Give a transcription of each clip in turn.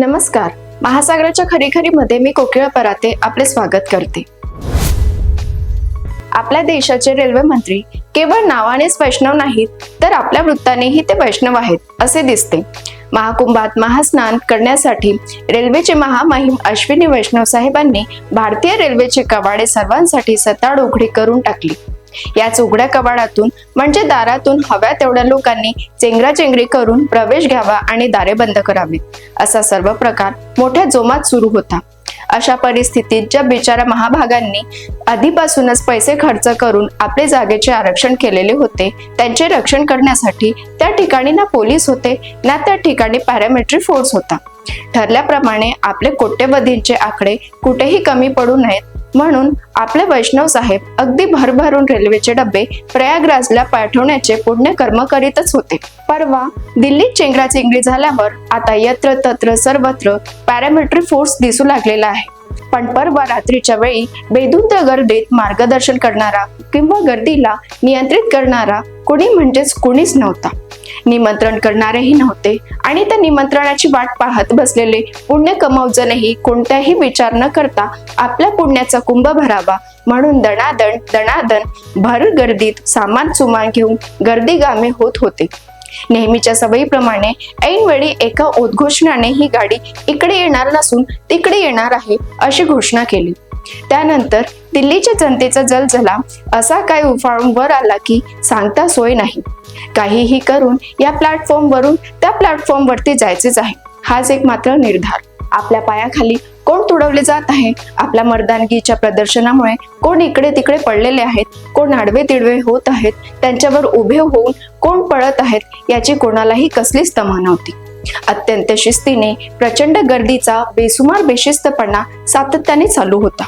नमस्कार. महासागराच्या खरीखरीमध्ये मी कोकिळा पराते आपले स्वागत करते. आपल्या देशाचे रेल्वे मंत्री केवळ नावानेच वैष्णव नाहीत तर आपल्या वृत्तानेही ते वैष्णव आहेत असे दिसते. महाकुंभात महास्नान करण्यासाठी रेल्वेचे महामहिम अश्विनी वैष्णव साहेबांनी भारतीय रेल्वेचे कवाडे सर्वांसाठी सताड उघडी करून टाकली. याच उघड्या कवाडातून म्हणजे दारातून हव्या तेवढ्या लोकांनी चेंगराचेंगरी करून प्रवेश घ्यावा आणि दारे बंद करावी. असा सर्व प्रकार मोठ्या जोमात सुरू होता. अशा परिस्थितीत ज्या बिचारा महाभागांनी आधीपासूनच पैसे खर्च करून आपले जागेचे आरक्षण केलेले होते त्यांचे रक्षण करण्यासाठी त्या ठिकाणी ना पोलीस होते ना त्या ठिकाणी पॅरामिलिटरी फोर्स होता. ठरल्याप्रमाणे आपले कोट्यवधींचे आकडे कुठेही कमी पडू नयेत म्हणून आपले वैष्णव साहेब अगदी भरभरून रेल्वेचे डबे प्रयागराजला पाठवण्याचे पुण्य कर्म करीतच होते. परवा दिल्लीत चेंगराचेंगरी झाल्यावर आता यत्र तत्र सर्वत्र पॅरामिलिटरी फोर्स दिसू लागलेला आहे. पण परवा रात्रीच्या वेळी बेदुंत गर्दीत मार्गदर्शन करणारा किंवा गर्दीला नियंत्रित करणारा कुणी म्हणजेच कुणीच नव्हता. निमंत्रण करणारेही नव्हते. आणि त्या निमंत्रणाची वाट पाहत बसलेले पुण्य कमावजनही कोणत्याही विचार न करता आपल्या पुण्याचा कुंभ भरावा म्हणून दणादण दणादण भर गर्दीत सामान सुमान घेऊन गर्दीगामे होत होते. नेहमीच्या सवयीप्रमाणे ऐनवेळी एका उद्घोषणाने ही गाडी इकडे येणार नसून तिकडे येणार आहे अशी घोषणा केली. त्यानंतर दिल्लीच्या जनतेचा जलजला असा काय उफाळून वर आला की सांगता सोय नाही. काहीही करून या प्लॅटफॉर्मवरून त्या प्लॅटफॉर्मवरती जायचेच आहे. हाच एक मात्र निर्धार. आपल्या पायाखाली कोण तुडवले जात आहे? आपल्या मर्दानगीच्या प्रदर्शनामुळे कोण इकडे तिकडे पडलेले आहेत? कोण आडवे तिडवे होत आहेत? त्यांच्यावर उभे होऊन कोण पळत आहेत? याची कोणालाही कसलीच तमा नव्हती. अत्यंत शिस्तीने प्रचंड गर्दीचा बेसुमार बेशिस्तपणा सातत्याने चालू होता.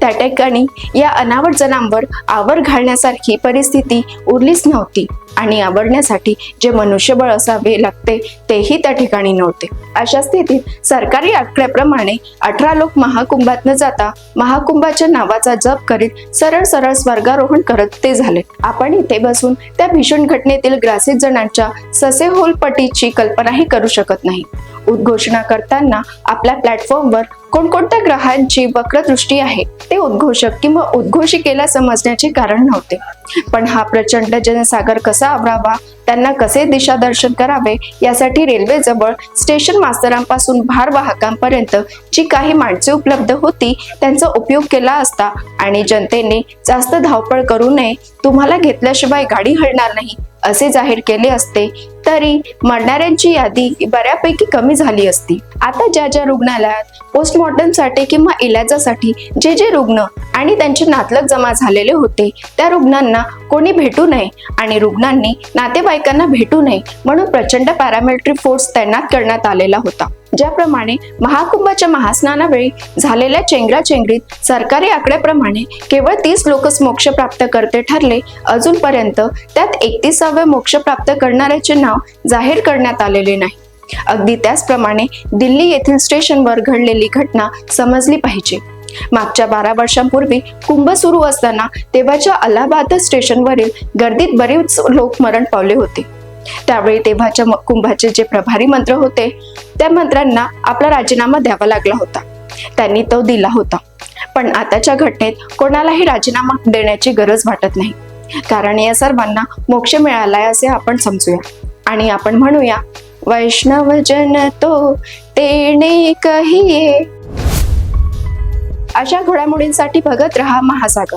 त्या ठिकाणी या अनावट जनांवर आवर घालण्यासारखी परिस्थिती उरलीच नव्हती. आणि आवडण्यासाठी जे मनुष्यबळ असावे लागते तेही त्या ठिकाणी नव्हते. अशा स्थितीत सरकारी आकड्याप्रमाणे अठरा लोक महाकुंभात न जाता महाकुंभाच्या नावाचा जप करीत सरळ सरळ स्वर्गारोहण करत ते झाले. आपण इथे बसून त्या भीषण घटनेतील ग्रासित जणांच्या ससेहोलपटीची कल्पनाही करू शकत नाही. उद्घोषणा करताना आपल्या प्लॅटफॉर्मवर कोणकोणत्या ग्रहांची वक्रदृष्टी आहे ते उद्घोषक किंवा उद्घोषिकेला समजण्याचे कारण नव्हते. पण हा प्रचंड जनसागर कसा आवरावा त्यांना कसे दिशादर्शन करावे यासाठी रेल्वे जवळ स्टेशन मास्तरांपासून भारवाहकांपर्यंत जी काही माणसे उपलब्ध होती त्यांचा उपयोग केला असता आणि जनतेने जास्त धावपळ करू नये तुम्हाला घेतल्याशिवाय गाडी हलणार नाही असे जाहीर केले असते. तरी मरणाऱ्यांची यादी बऱ्यापैकी कमी झाली असती. आता ज्या ज्या रुग्णालयात पोस्टमॉर्टमसाठी किंवा इलाजासाठी जे जे रुग्ण आणि त्यांचे नातलग जमा झालेले होते त्या रुग्णांना कोणी भेटू नये आणि रुग्णांनी नातेवाईकांना भेटू नये म्हणून प्रचंड पॅरामिलिटरी फोर्स तैनात करण्यात आलेला होता. ज्याप्रमाणे महाकुंभाच्या महास्नानावेळी झालेल्या चेंगराचेंगरीत सरकारी आकड्याप्रमाणे केवळ तीस लोकच मोक्ष प्राप्त करते ठरले अजूनपर्यंत त्यात एकतीसावे मोक्ष प्राप्त करणाऱ्याचे नाव जाहीर करण्यात आलेले नाही. अगदी त्याचप्रमाणे दिल्ली येथील स्टेशनवर घडलेली घटना समजली पाहिजे. मागच्या बारा वर्षांपूर्वी कुंभ सुरू असताना तेव्हाच्या अलाहाबाद स्टेशनवरील गर्दीत बरेच लोक मरण पावले होते. त्यावेळी तेव्हाच्या कुंभाचे जे प्रभारी मंत्र होते त्या मंत्र्यांना आपला राजीनामा द्यावा लागला होता. त्यांनी तो दिला होता. पण आताच्या घटनेत कोणालाही राजीनामा देण्याची गरज वाटत नाही. कारण या सर्वांना मोक्ष मिळालाय असे आपण समजूया. आणि आपण म्हणूया वैष्णव जन तो तेने कहिये. अशा घडामोडींसाठी बघत रहा महासागर.